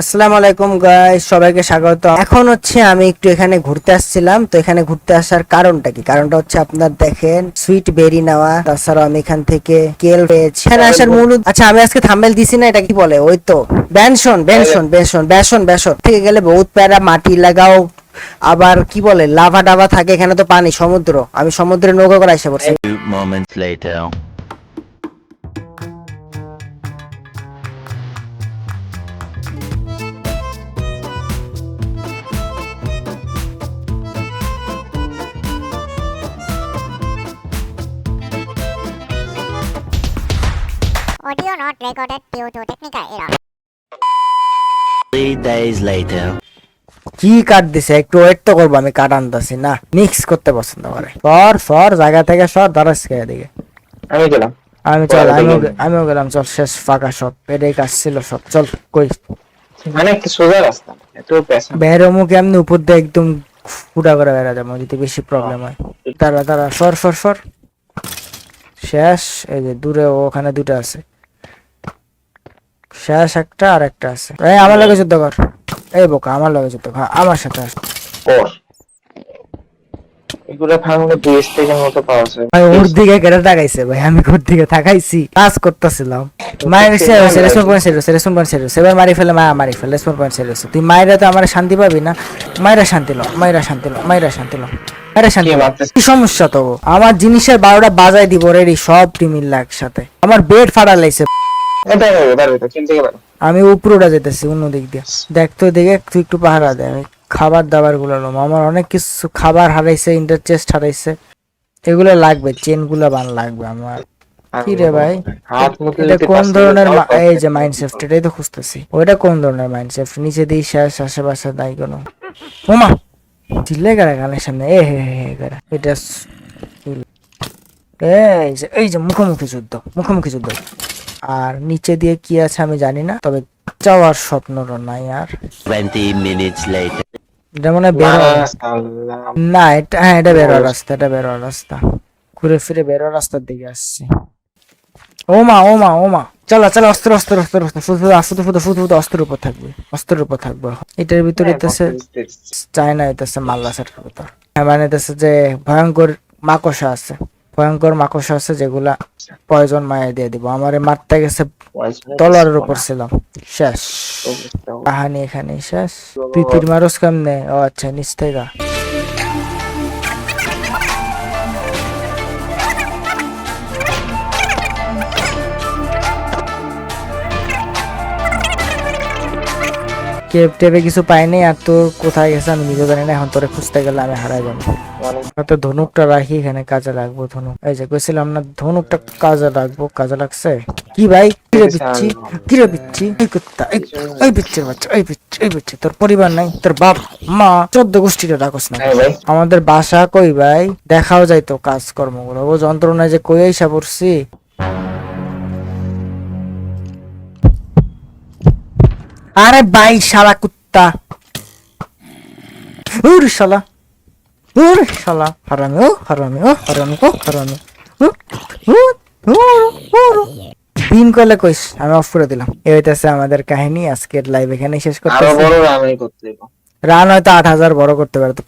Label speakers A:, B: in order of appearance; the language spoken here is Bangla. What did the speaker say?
A: আসসালামু আলাইকুম গাইস সবাইকে স্বাগত এখন হচ্ছে আমি একটু এখানে ঘুরতে আসছিলাম, তো এখানে ঘুরতে আসার কারণটা কি? কারণটা হচ্ছে আপনার দেখেন সুইট বেরি নেওয়া, তাছাড়াও আমি এখান থেকে কেল পেয়েছি। এখানে আসার মূল আচ্ছা আমি আজকে থাম্বেল দিছি না, এটা কি বলে? ওই তো বেনশন বেনশন বেনশন বেসন বেসন। থেকে গেলে বহুত প্যারা, মাটি লাগাও, আবার কি বলে লাভা ডাভা থাকে, এখানে তো পানি, সমুদ্র। আমি সমুদ্রে নৌকা করে এসে পড়ছি।
B: Recorded due to technical error.
C: Three days later.
A: কি কাট দিছে? একটু ওয়েট তো করব আমি কাট আনতেছি না? মিক্স করতে পছন্দ করে। সর সর জায়গা থেকে সর দাঁড়াস এদিকে।
D: আমি গেলাম।
A: আমি চল আমিও আমিও গেলাম চল শেষ ফাঁকা সব। এটাই কাজ ছিল সব। চল কই?
D: মানে একটা সোজা রাস্তা এত পেছন।
A: বেরোমু কেমনি উপর দিয়ে একদম ফুটা করে বেড়া যাব যদি বেশি প্রবলেম হয়। দাঁড়া দাঁড়া সর সর সর। শেষ এই যে দূরে ওখানে দুটো আছে। শেষ একটা আর একটা আছে। এই আমার লাগে যুদ্ধ কর। এই বোকা আমার লাগে যুদ্ধ কর। আমার সাথে আস।
D: পর এগুলো ভাঙলে দুই স্টেজের মতো পাওয়া যায়।
A: ভাই ওর দিকে কেটে তাকাইছে ভাই আমি ওর দিকে তাকাইছি। কাজ করতেছিলাম। মায়ের রেসপন্স পয়েন্ট সেরে রেসপন্স পয়েন্ট সেরে এবার মারি ফেলে মায়া মারি ফেলে রেসপন্স পয়েন্ট সেরে তুই মায়েরা তো আমার শান্তি পাবি না। মায়েরা শান্তি লো মায়েরা শান্তি লো মায়েরা শান্তি লো মায়েরা শান্তি
D: কে
A: সমস্যা তো আমার জিনিসের বারোটা বাজাই দিব রেডি সব টিমিল্লা একসাথে। আমার বেড ফাটা লাইছে
D: এটা হবে পারবে তো কিনতে পারো
A: আমি উপরে উঠে যেতেছি অন্য দিক দিয়ে। দেখ তো দিকে তুই একটু পাহারা দে আমি খাবার দাবারগুলো লম। আমার অনেক কিছু খাবার হারাইছে ইন্টারচেস্ট হারাইছে। এগুলো লাগবে চেনগুলো বান লাগবে আমার। কি রে ভাই? এটা কোন ধরনের এই যে এটাই তো খুঁজতেছি। ওইটা কোন ধরনের মাইন্ড সেফট নিচে দিই শেষ আশেপাশে নাই কোনো। ওমা! চিল্লে গেলে গানের সামনে। এ হে হে করে এটা এই যে এই যে মুখোমুখি যুদ্ধ মুখোমুখি যুদ্ধ। আর নিচে দিয়ে কি আছে আমি জানি না তবে যাওয়ার স্বপ্নটা নাই আর। এটা মনে। না এটা হ্যাঁ এটা বেরোয়ার রাস্তা এটা বেরোয়ার রাস্তা। ঘুরে ফিরে বেরোয়ার রাস্তার দিকে আসছি। ও মা ও মা ও মা। চলো চলো অস্ত্র অস্ত্র অস্ত্র অস্ত্র শুধু শুধু শুধু শুধু শুধু অস্ত্রের উপর থাকবে অস্ত্রের উপর থাকবে। এটার ভিতরে
D: হ্যাঁ,
A: হইতেছে চায়না হইতেছে মাল্লা সেটার ভিতর। হ্যাঁ মানে হইতেছে যে ভয়ঙ্কর মাকড়সা আছে। ভয়ঙ্কর মাকস আছে যেগুলা পয়জন মায়ের দিয়ে দিব। আমারে মারতে গেছে তলোয়ারের উপর ছিলাম। শেষ। কাহানি এখানে শেষ। পিপির মারস কেমনে? ও আচ্ছা নিচ থেকে। কেপ টেপে কিছু পাইনি আর তোর কোথায় গেছে আমি নিজে জানি না এখন তোরে খুঁজতে গেলে আমি হারাই যাব। হয়তো ধনুকটা রাখি এখানে কাজে লাগবো ধনুক। এই যে কইছিলাম না ধনুকটা কাজে লাগবো কাজে লাগছে? কি ভাই? কিরে পিচ্ছি কিরে পিচ্ছি এই কুত্তা এই পিচ্ছির বাচ্চা এই পিচ্ছি এই পিচ্ছি তোর পরিবার নাই তোর বাপ মা চোদ্দ গোষ্ঠীটা ডাকস না।
D: হ্যাঁ
A: আমাদের বাসা কই ভাই? দেখাও যাইতো কাজকর্মগুলো ও যন্ত্রণায় যে কই আইসা পড়ছি। আরে বাই শালা কুত্তা। উর শালা। উর শালা। হারামি ও হারামি ও হারামি ও হারামি। বিম করলে কইস আমি অফ করে দিলাম। এই হইতাছে আমাদের কাহিনী আজকের লাইভ এখানে শেষ
D: করতে
A: আরও
D: বড় রান করতে
A: রান হয়তো আট হাজার বড় করতে পারে তো